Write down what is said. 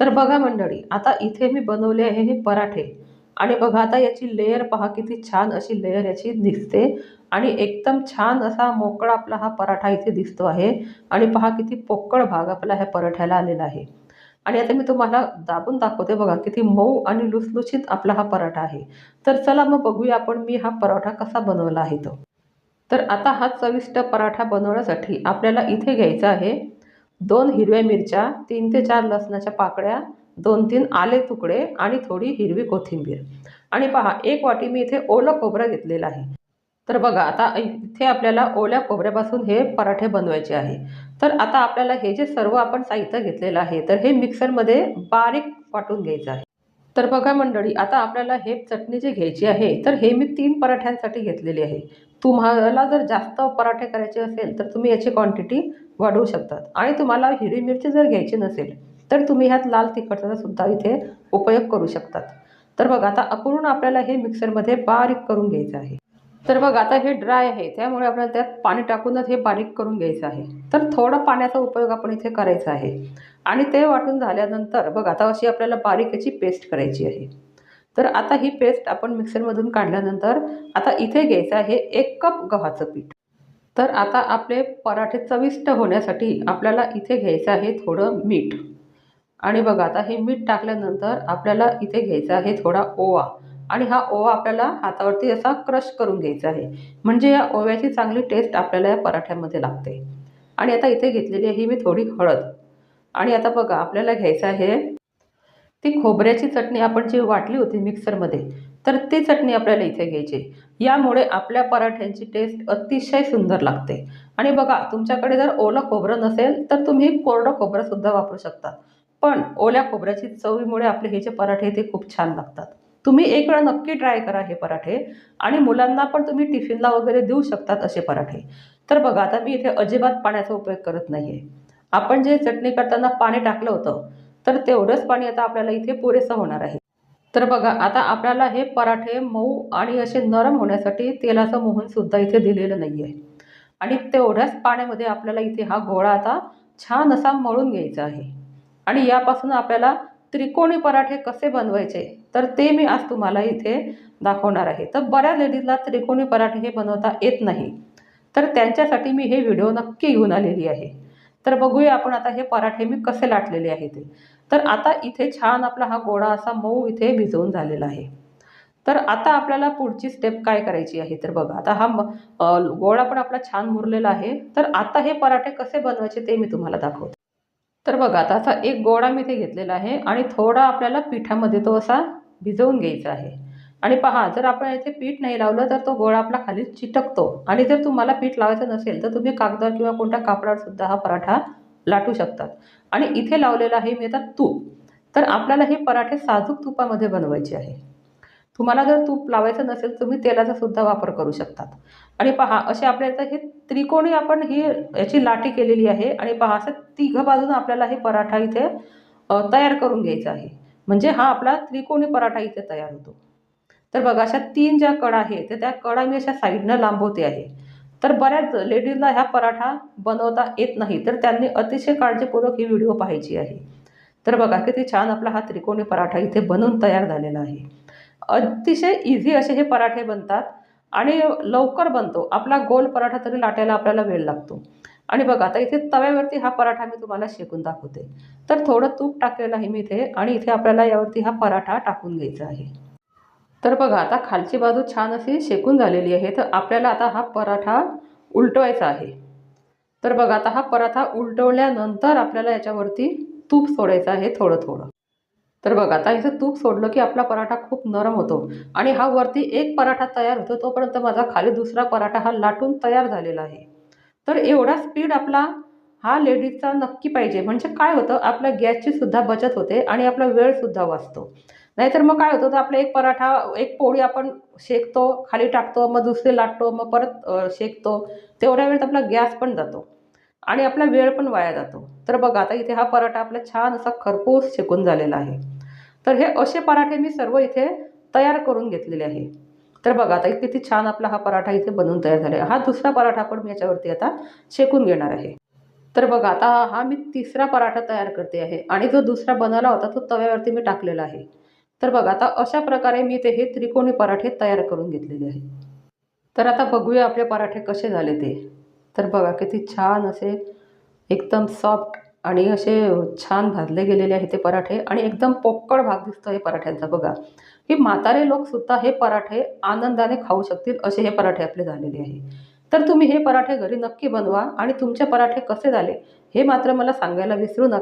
तर बघा मंडळी आता इथे मी बनवले आहे हे पराठे. आणि बघा आता याची लेयर पहा किती छान अशी लेयर याची दिसते. आणि एकदम छान असा मोकळा आपला हा पराठा इथे दिसतो आहे. आणि पहा किती पोकळ भाग आपला ह्या पराठ्याला आलेला आहे. आणि आता मी तुम्हाला दाबून दाखवते बघा किती मऊ आणि लुसलुशीत आपला हा पराठा आहे. तर चला मग बघूया आपण मी हा पराठा कसा बनवला आहे तो. तर आता हा चविष्ट पराठा बनवण्यासाठी आपल्याला इथे घ्यायचा आहे दोन हिरव्या मिरच्या तीन ते चार लसणाच्या पाकळ्या दोन तीन आले तुकडे आणि थोडी हिरवी कोथिंबीर. आणि पहा एक वाटी मी इथे ओलं खोबरं घेतलेलं आहे. तर बघा आता इथे आपल्याला ओल्या खोबऱ्यापासून हे पराठे बनवायचे आहे. तर आता आपल्याला हे जे सर्व आपण साहित्य घेतलेलं आहे तर हे मिक्सरमध्ये बारीक वाटून घ्यायचं आहे. तर बघा मंडळी आता आपल्याला हे चटणी जी घ्यायची आहे तर हे मी तीन पराठ्यांसाठी घेतलेली आहे. तुम्हाला जर जास्त पराठे करायचे असेल तर तुम्ही याची क्वांटिटी वाढवू शकतात. आणि तुम्हाला हिरवी मिरची जर घ्यायची नसेल तर तुम्ही ह्यात लाल तिखटचा सुद्धा इथे उपयोग करू शकतात. तर बघा आता अपूर्ण आपल्याला हे मिक्सरमध्ये बारीक करून घ्यायचं आहे. तर बघ आता हे ड्राय आहे त्यामुळे आपल्याला त्यात पाणी टाकूनच हे बारीक करून घ्यायचं आहे. तर थोडा पाण्याचा उपयोग आपण इथे करायचा आहे. आणि ते वाटून झाल्यानंतर बघ आता अशी आपल्याला बारीक याची पेस्ट करायची आहे. तर आता ही पेस्ट आपण मिक्सरमधून काढल्यानंतर आता इथे घ्यायचं आहे एक कप गव्हाचं पीठ. तर आता आपले पराठे चविष्ट होण्यासाठी आपल्याला इथे घ्यायचं आहे थोडं मीठ. आणि बघा आता हे मीठ टाकल्यानंतर आपल्याला इथे घ्यायचं आहे थोडा ओवा. आणि हा ओवा आपल्याला हातावरती असा क्रश करून घ्यायचा आहे. म्हणजे या ओव्याची चांगली टेस्ट आपल्याला या पराठ्यामध्ये लागते. आणि आता इथे घेतलेली आहे ही मी थोडी हळद. आणि आता बघा आपल्याला घ्यायचं आहे ती खोबऱ्याची चटणी. आपण जी वाटली होती मिक्सरमध्ये तर ती चटणी आपल्याला इथे घ्यायची यामुळे आपल्या पराठ्यांची टेस्ट अतिशय सुंदर लागते. आणि बघा तुमच्याकडे जर ओलं खोबरं नसेल तर तुम्ही कोरडं खोबरंसुद्धा वापरू शकता. पण ओल्या खोबऱ्याची चवीमुळे आपले हे जे पराठे ते खूप छान लागतात. तुम्ही एक वेळा नक्की ट्राय करा हे पराठे. आणि मुलांना पण तुम्ही टिफिनला वगैरे देऊ शकतात असे पराठे. तर बघा आता मी इथे अजिबात पाण्याचा उपयोग करत नाही आहे आपण जे चटणी करताना पाणी टाकलं होतं तर तेवढंच पाणी आता आपल्याला इथे पुरेसं होणार आहे. तर बघा आता आपल्याला हे पराठे मऊ आणि असे नरम होण्यासाठी तेलाचं मोहनसुद्धा इथे दिलेलं नाही आहे आणि तेवढ्याच पाण्यामध्ये आपल्याला इथे हा गोळा आता छान असा मळून घ्यायचा आहे. आणि यापासून आपल्याला त्रिकोणी पराठे कसे बनवायचे तर ते मी आज तुम्हाला इथे दाखवणार आहे. तर बऱ्याच लेडीजला त्रिकोणी पराठे हे बनवता येत नाही. तर त्यांच्यासाठी मी हे व्हिडिओ नक्की घेऊन आलेली आहे. तर बघूया आपण आता हे पराठे मी कसे लाटलेले आहे ते. तर आता इथे छान आपला हा गोळा असा मऊ इथे भिजवून झालेला आहे. तर आता आपल्याला पुढची स्टेप काय करायची आहे तर बघा. आता हा गोळा पण आपला छान मुरलेला आहे. तर आता हे पराठे कसे बनवायचे ते मी तुम्हाला दाखवते. तर बघा आता असा एक गोळा मी इथे घेतलेला आहे आणि थोडा आपल्याला पिठामध्ये तो असा भिजवून घ्यायचा आहे. आणि पहा जर आपण इथे पीठ नाही लावलं तर तो गोळा आपला खाली चिटकतो. आणि जर तुम्हाला पीठ लावायचं नसेल तर तुम्ही कागदावर किंवा कोणत्या कापडावर सुद्धा हा पराठा लाटू शकतात. आणि इथे लावलेला आहे मी आता तूप. तर आपल्याला हे पराठे साजूक तुपामध्ये बनवायचे आहे. तुम्हाला जर तूप लावायचं नसेल तुम्ही तेलाचा सुद्धा वापर करू शकतात. आणि पहा असे आपल्या इथं हे त्रिकोणी आपण ही याची लाटी केलेली आहे. आणि पहा असं तिघं बाजून आपल्याला हे पराठा इथे तयार करून घ्यायचा आहे. म्हणजे हा आपला त्रिकोणी पराठा इथे तयार होतो. तर बघा अशा तीन ज्या कडा आहेत तर त्या कडा मी अशा साईडनं लांबवते आहे. तर बऱ्याच लेडीजला ह्या पराठा बनवता येत नाही तर त्यांनी अतिशय काळजीपूर्वक ही व्हिडिओ पाहायची आहे. तर बघा किती छान आपला हा त्रिकोणी पराठा इथे बनवून तयार झालेला आहे. अतिशय इझी असे हे पराठे बनतात आणि लवकर बनतो. आपला गोल पराठा तरी लाटायला आपल्याला वेळ लागतो. आणि बघा आता इथे तव्यावरती हा पराठा मी तुम्हाला शेकून दाखवते. तर थोडं तूप टाकलेलं आहे मी इथे आणि इथे आपल्याला यावरती हा पराठा टाकून घ्यायचा आहे. तर बघा आता खालची बाजू छान अशी शेकून झालेली आहे. तर आपल्याला आता हा पराठा उलटवायचा आहे. तर बघा आता हा पराठा उलटवल्यानंतर आपल्याला याच्यावरती तूप सोडायचं आहे थोडं थोडं. तर बघा आता इथं तूप सोडलं की आपला पराठा खूप नरम होतो आणि हा वरती एक पराठा तयार होतो तोपर्यंत माझा खाली दुसरा पराठा हा लाटून तयार झालेला आहे. तर एवढा स्पीड आपला हा लेडीजचा नक्की पाहिजे. म्हणजे काय होतं आपल्या गॅसची सुद्धा बचत होते आणि आपला वेळसुद्धा वाचतो. नाहीतर मग काय होतं तर आपला एक पराठा एक पोळी आपण शेकतो खाली टाकतो मग दुसरे लाटतो मग परत शेकतो. तेवढ्या वेळेत आपला गॅस पण जातो. आणि आपला वेळ पण वाया जातो. तर बघा आता इथे हा पराठा आपला छान असा खरपूस शेकून झालेला आहे. तर हे असे पराठे मी सर्व इथे तयार करून घेतलेले आहे. तर बघा आता किती छान आपला हा पराठा इथे बनवून तयार झाला आहे. हा दुसरा पराठा पण मी याच्यावरती आता शेकून घेणार आहे. तर बघा आता हा मी तिसरा पराठा तयार करते आहे आणि जो दुसरा बनवला होता तो तव्यावरती मी टाकलेला आहे. तर बघा आता अशा प्रकारे मी ते हे त्रिकोणी पराठे तयार करून घेतलेले आहे. तर आता बघूया आपले पराठे कसे झाले ते. तर बघा किती छान असे एकदम सॉफ्ट आणि असे छान भाजले गेलेले आहे ते पराठे आणि एकदम पोकळ भाग दिसतो हे पराठ्यांचा. बघा की म्हातारे लोकसुद्धा हे पराठे आनंदाने खाऊ शकतील असे हे पराठे आपले झालेले आहे. तर तुम्ही हे पराठे घरी नक्की बनवा आणि तुमचे पराठे कसे झाले हे मात्र मला सांगायला विसरू नका.